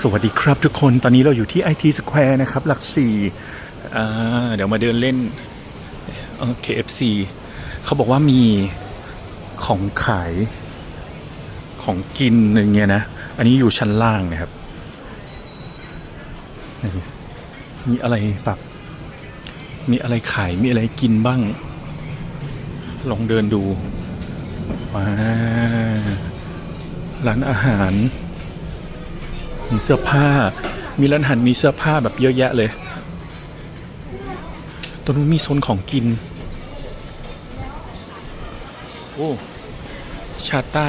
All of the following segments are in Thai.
สวัสดีครับทุกคนตอนนี้เราอยู่ที่ IT Square นะครับ หลักสี่เดี๋ยวมาเดินเล่นเอ่อ KFC เขาบอกว่ามีของขายของกินอย่างเงี้ยนะ อันนี้อยู่ชั้นล่างนะครับ มีอะไรแบบมีอะไรขาย มีอะไรกินบ้าง ลองเดินดูว้าร้านอาหาร มีเสื้อผ้า มีร้านอาหารมีเสื้อผ้าแบบเยอะแยะเลย ตรงนู้นมีโซนของกิน โอ้ ชาใต้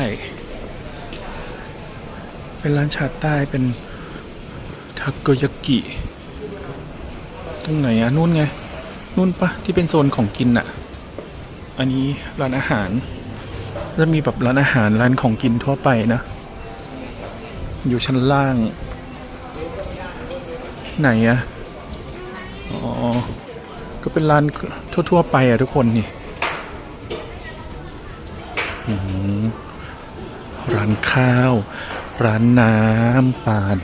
เป็นร้านชาใต้เป็นทาโกยากิ ตรงไหนอะนู่นไง นู่นปะที่เป็นโซนของกินอะอันนี้ร้านอาหารแล้วมีแบบร้านอาหารร้านของกินทั่วไปนะ อยู่ชั้นล่าง ไหนอะอ๋อ ก็เป็นร้านทั่ว ๆ ไปอะทุกคนนี่ร้านข้าว ร้านน้ำปั่น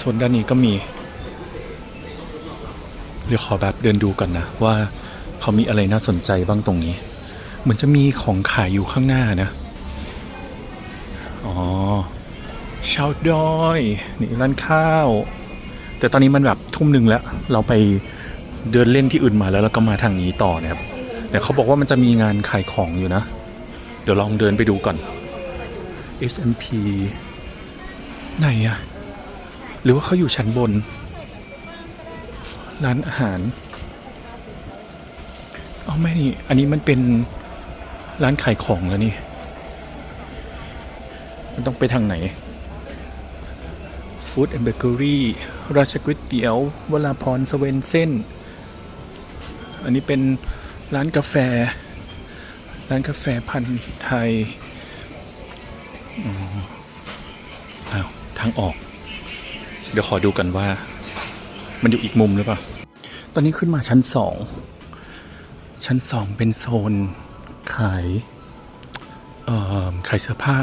ส่วนด้านนี้ก็มี เดี๋ยวขอแบบเดินดูก่อนนะ ว่าเขามีอะไรน่าสนใจบ้างตรงนี้ เหมือนจะมีของขายอยู่ข้างหน้านะ อ๋อชาวดอยนี่ร้านข้าว แต่ตอนนี้มันแบบทุ่มหนึ่งแล้ว เราไปเดินเล่นที่อื่นมาแล้วแล้วก็มาทางนี้ต่อนะครับเดี๋ยวเขาบอกว่ามันจะมีงานขายของอยู่นะ เดี๋ยวลองเดินไปดูก่อน S&P ไหนอะหรือว่าเขาอยู่ชั้นบน ร้านอาหารอ๋อไม่นี่ อันนี้มันเป็นร้านขายของแล้วนี่ มันต้องไปทางไหน Food and Bakery ราชก๋วยเตี๋ยววลาพรสเวนเส้น อันนี้เป็นร้านกาแฟ ร้านกาแฟพันธุ์ไทยอ้าวทางออก เดี๋ยวขอดูกันว่า มันอยู่อีกมุมหรือเปล่า ตอนนี้ขึ้นมาชั้นสอง ชั้นสองเป็นโซนขายขายเสื้อผ้า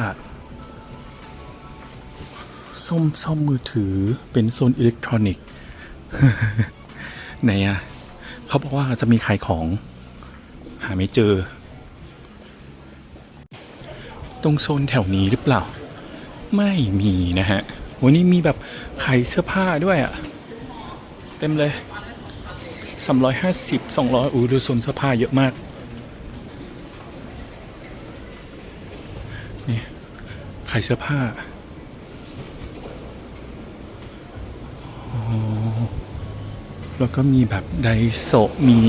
ส้มซ่อมมือถือเป็นโซนอิเล็กทรอนิกส์ไหนอะเขาบอกว่าจะมีขายของ หาไม่เจอ ตรงโซนแถวนี้หรือเปล่า ไม่มีนะฮะวันนี้มีแบบขายเสื้อผ้าด้วยอะเต็มเลยสามร้อยห้าสิบสองร้อยอู้ดูโซนเสื้อผ้าเยอะมากนี่ขายเสื้อผ้า แล้วก็มีแบบไดโซมี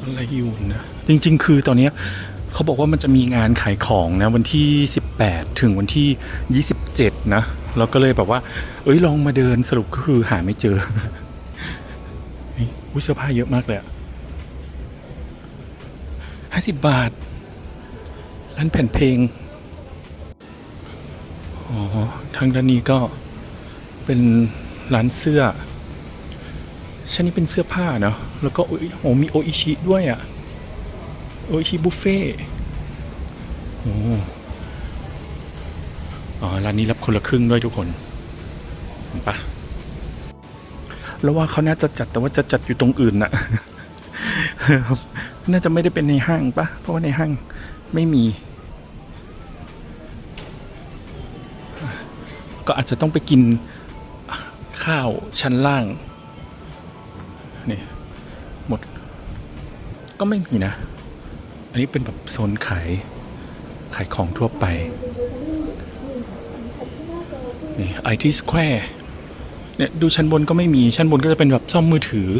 อะไรอยู่นะ จริง ๆ คือตอนนี้เขาบอกว่ามันจะมีงานขายของนะ วันที่ 18 ถึงวันที่ 27 นะ เราก็เลยแบบว่า เอ้ยลองมาเดินสรุปก็คือหาไม่เจอนี่อุ๊ยเสื้อผ้าเยอะมากเลยห้าสิบบาทร้านแผ่นเพลง อ๋อ ทางด้านนี้ก็ เป็นร้านเสื้อชั้นนี้เป็นเสื้อผ้าเนาะแล้วก็โอ้ยโอ้มีโออิชิด้วยอะ่ะโออิชิบุฟเฟ่โอ้อ๋อร้านนี้รับคนละครึ่งด้วยทุกคนเห็นปะแล้วว่าเขาน่าจะจัดแต่ว่าจะจัดอยู่ตรงอื่นน่ะน่าจะไม่ได้เป็นในห้างปะเพราะว่าในห้างไม่มี ก็อาจจะต้องไปกิน ข้าวชั้นล่างนี่หมด ก็ไม่มีนะ อันนี้เป็นแบบโซนขายขายของทั่วไปนี่ไอทีสแควร์เนี่ยดูชั้นบนก็ไม่มี ชั้นบนก็จะเป็นแบบซ่อมมือถือ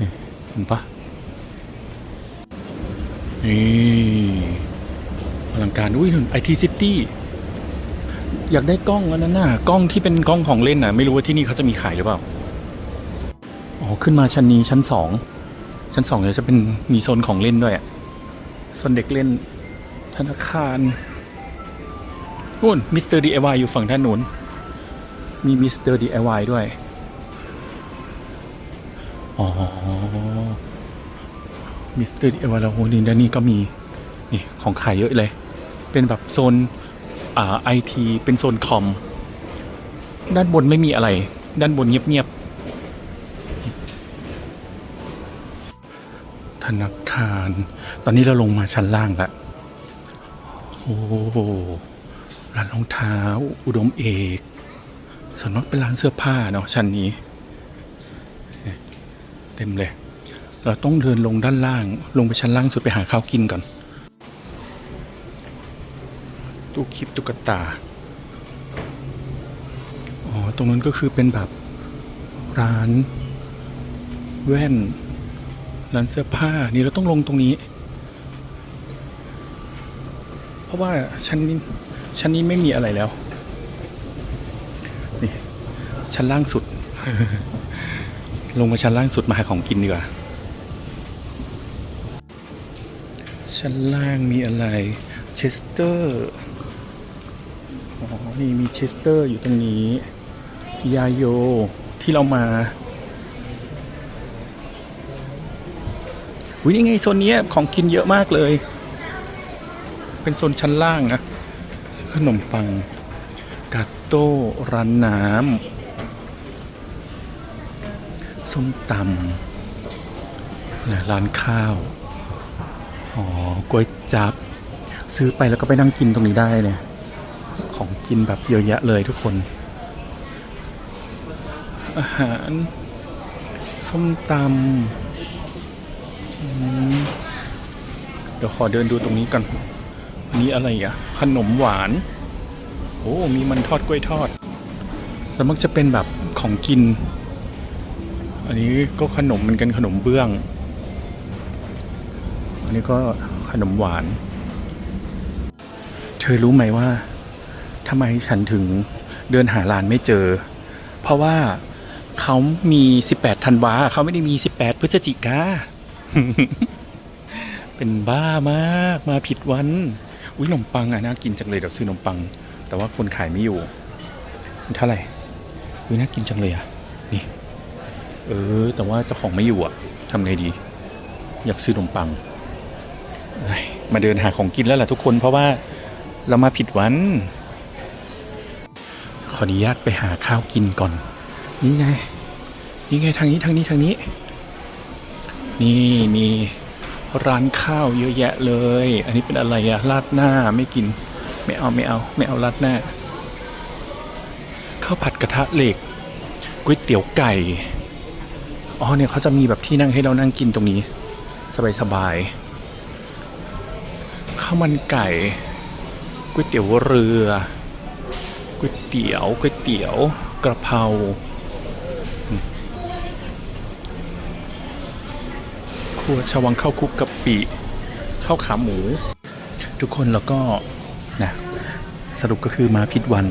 นี่เห็นปะนี่อลังการอุ้ยไอทีซิตี้ อยากได้กล้องอันนั้นน่ะกล้องที่เป็นกล้องของเล่นน่ะ ไม่รู้ว่าที่นี่เขาจะมีขายหรือเปล่า อ๋อ ขึ้นมาชั้นนี้ชั้นสอง ชั้นสองเนี่ยจะเป็นมีโซนของเล่นด้วยอะโซนเด็กเล่น ธนาคารนู่นมิสเตอร์ดีไอวอยู่ฝั่งด้านนู้น มีมิสเตอร์ดีไอวด้วย อ๋อ มิสเตอร์ดีไอวแล้วโหนี่ด้านนี้ก็มี นี่ของขายเยอะเลย เป็นแบบโซน ไอทีเป็นโซนคอม ด้านบนไม่มีอะไร ด้านบนเงียบๆธนาคาร ตอนนี้เราลงมาชั้นล่างล้วโอ้ร้านรองเท้า อุดมเอกส่วนมากเป็นร้านเสื้อผ้าเนาะชั้นนี้ เต็มเลย เราต้องเดินลงด้านล่าง ลงไปชั้นล่างสุดไปหาข้าวกินก่อน ตู้คลิปตุ๊กตา อ๋อ ตรงนั้นก็คือเป็นแบบร้านแว่น ร้านเสื้อผ้า นี่เราต้องลงตรงนี้ เพราะว่าชั้นนี้ชั้นนี้ไม่มีอะไรแล้ว นี่ ชั้นล่างสุด ลงมาชั้นล่างสุดมาหาของกินดีกว่า ชั้นล่างมีอะไร เชสเตอร์ อ๋อ นี่มีเชสเตอร์อยู่ตรงนี้ ยาโยที่เรามาอุ้ยนี่ไงโซนนี้ของกินเยอะมากเลย เป็นโซนชั้นล่างนะขนมปังกาโต้ร้านน้ำส้มตำนะร้านข้าว อ๋อกล้วยจับ ซื้อไปแล้วก็ไปนั่งกินตรงนี้ได้เนี่ย ของกินแบบเยอะแยะเลยทุกคน อาหาร ส้มตำเดี๋ยวขอเดินดูตรงนี้กันอันนี้อะไรอะ ขนมหวาน โอ้ มีมันทอดกล้วยทอด แล้วมักจะเป็นแบบของกิน อันนี้ก็ขนมเหมือนกันขนมเบื้อง อันนี้ก็ขนมหวาน เธอรู้ไหมว่า ทำไมฉันถึงเดินหาร้านไม่เจอ เพราะว่าเขามี 18ธันวาเขาไม่ได้มี 18 พฤศจิกา เป็นบ้ามากมาผิดวัน อุ้ยขนมปังอะน่ากินจังเลยเดี๋ยวซื้อขนมปัง แต่ว่าคนขายไม่อยู่เท่าไหร่อุ้ยน่ากินจังเลยอะ นี่ เออ แต่ว่าเจ้าของไม่อยู่อะทำไงดี อยากซื้อขนมปัง มาเดินหาของกินแล้วล่ะทุกคนเพราะว่าเรามาผิดวัน ขออนุญาตไปหาข้าวกินก่อน นี่ไง นี่ไงทางนี้ทางนี้ทางนี้ นี่มีร้านข้าวเยอะแยะเลย อันนี้เป็นอะไรอะราดหน้าไม่กิน ไม่เอาไม่เอา ไม่เอาราดหน้า ข้าวผัดกระทะเหล็กก๋วยเตี๋ยวไก่ อ๋อเนี่ยเขาจะมีแบบที่นั่งให้เรานั่งกินตรงนี้ สบายๆข้าวมันไก่ก๋วยเตี๋ยวเรือ ก๋วยเตี๋ยวก๋วยเตี๋ยวกระเพราครัวชวังข้าวคุกกะปิข้าวขาหมู ทุกคนแล้วก็นะสรุปก็คือมาผิดวัน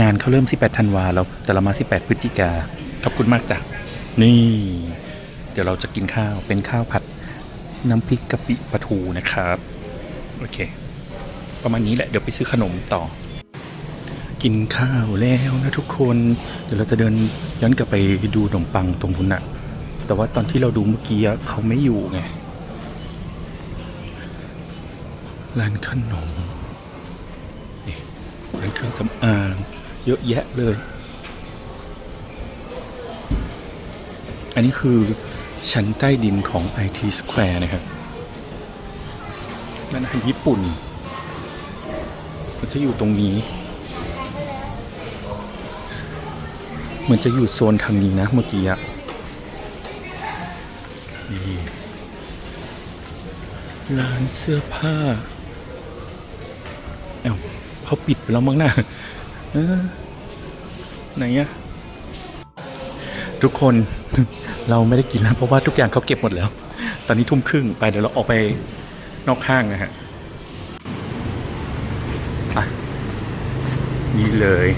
งานเขาเริ่ม 18ธันวาแล้วแต่เรามา 18 พฤศจิกาขอบคุณมากจ้ะนี่ เดี๋ยวเราจะกินข้าวเป็นข้าวผัดน้ำพริกกะปิปลาทูนะครับ โอเค ประมาณนี้แหละ เดี๋ยวไปซื้อขนมต่อ กินข้าวแล้วนะทุกคน เดี๋ยวเราจะเดินย้อนกลับไปดูขนมปังตรงนู้นอะแต่ว่าตอนที่เราดูเมื่อกี้เขาไม่อยู่ไง ร้านขนมนี่ร้านเครื่องสำอางเยอะแยะเลย อันนี้คือชั้นใต้ดินของ IT Square นะครับนั่นอาหารญี่ปุ่น มันจะอยู่ตรงนี้ เหมือนจะอยู่โซนทางนี้นะเมื่อกี้อะนี่ร้านเสื้อผ้า เอ้าเขาปิดไปแล้วมั้งนะเออไหนอะทุกคนเราไม่ได้กินแล้วเพราะว่าทุกอย่างเขาเก็บหมดแล้ว ตอนนี้ทุ่มครึ่งไปเดี๋ยวเราออกไปนอกห้างนะฮะไปนี่เลย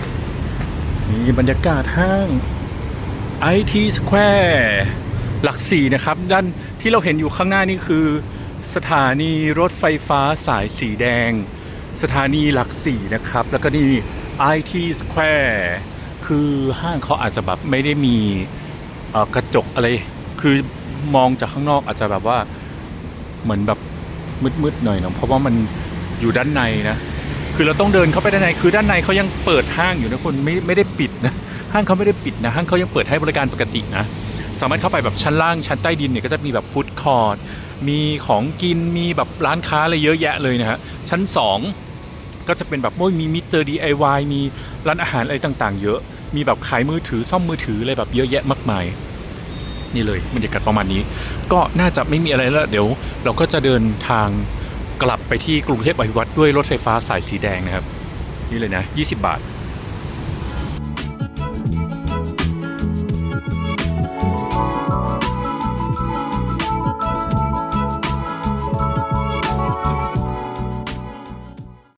นี่บรรยากาศห้าง IT Square หลักสี่นะครับ ด้านที่เราเห็นอยู่ข้างหน้านี่คือ สถานีรถไฟฟ้าสายสีแดง สถานีหลักสี่นะครับ แล้วก็นี่ IT Square คือห้างเขาอาจจะแบบไม่ได้มีกระจกอะไร คือมองจากข้างนอกอาจจะแบบว่าเหมือนแบบมืดๆหน่อยเนาะเพราะว่ามันอยู่ด้านในนะ คือเราต้องเดินเข้าไปด้านในคือด้านในเขายังเปิดห้างอยู่นะคนไม่ไม่ได้ปิดนะห้างเขาไม่ได้ปิดนะห้างเขายังเปิดให้บริการปกตินะสามารถเข้าไปแบบชั้นล่างชั้นใต้ดินเนี่ยก็จะมีแบบฟู้ดคอร์ทมีของกินมีแบบร้านค้าอะไรเยอะแยะเลยนะฮะชั้น 2 ก็จะเป็นแบบโอ้ยมีมิสเตอร์ดีไอวมีร้านอาหารอะไรต่างๆ เยอะ มีแบบขายมือถือซ่อมมือถืออะไรแบบเยอะแยะมากมายนี่เลยบรรยากาศประมาณนี้ ก็น่าจะไม่มีอะไรแล้วเดี๋ยว เราก็จะเดินทาง กลับไปที่กรุงเทพอภิวัตด้วยรถไฟฟ้าสายสีแดงนะครับ นี่เลยนะ 20 บาท